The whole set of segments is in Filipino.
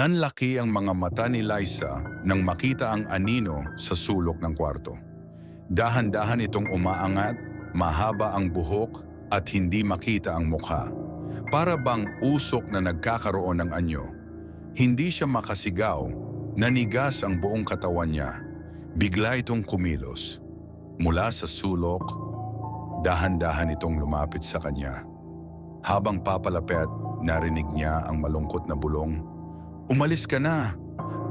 Nanlaki ang mga mata ni Liza nang makita ang anino sa sulok ng kwarto. Dahan-dahan itong umaangat, mahaba ang buhok at hindi makita ang mukha. Para bang usok na nagkakaroon ng anyo. Hindi siya makasigaw, nanigas ang buong katawan niya. Bigla itong kumilos. Mula sa sulok, dahan-dahan itong lumapit sa kanya. Habang papalapit, narinig niya ang malungkot na bulong. Umalis ka na.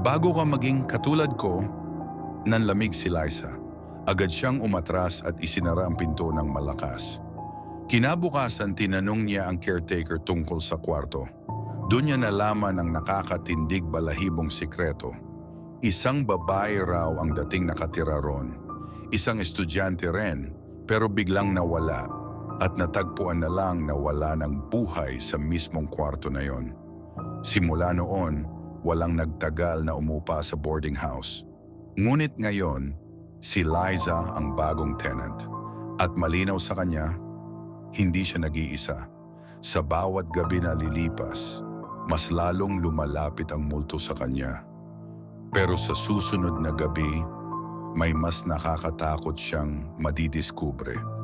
Bago ka maging katulad ko, nanlamig si Liza. Agad siyang umatras at isinara ang pinto ng malakas. Kinabukasan tinanong niya ang caretaker tungkol sa kwarto. Doon niya nalaman ang nakakatindig balahibong sikreto. Isang babae raw ang dating nakatira ron. Isang estudyante rin, pero biglang nawala at natagpuan na lang na wala ng buhay sa mismong kwarto na yon. Simula noon, walang nagtagal na umupa sa boarding house. Ngunit ngayon, si Liza ang bagong tenant. At malinaw sa kanya, hindi siya nag-iisa. Sa bawat gabi na lilipas, mas lalong lumalapit ang multo sa kanya. Pero sa susunod na gabi, may mas nakakatakot siyang madidiskubre.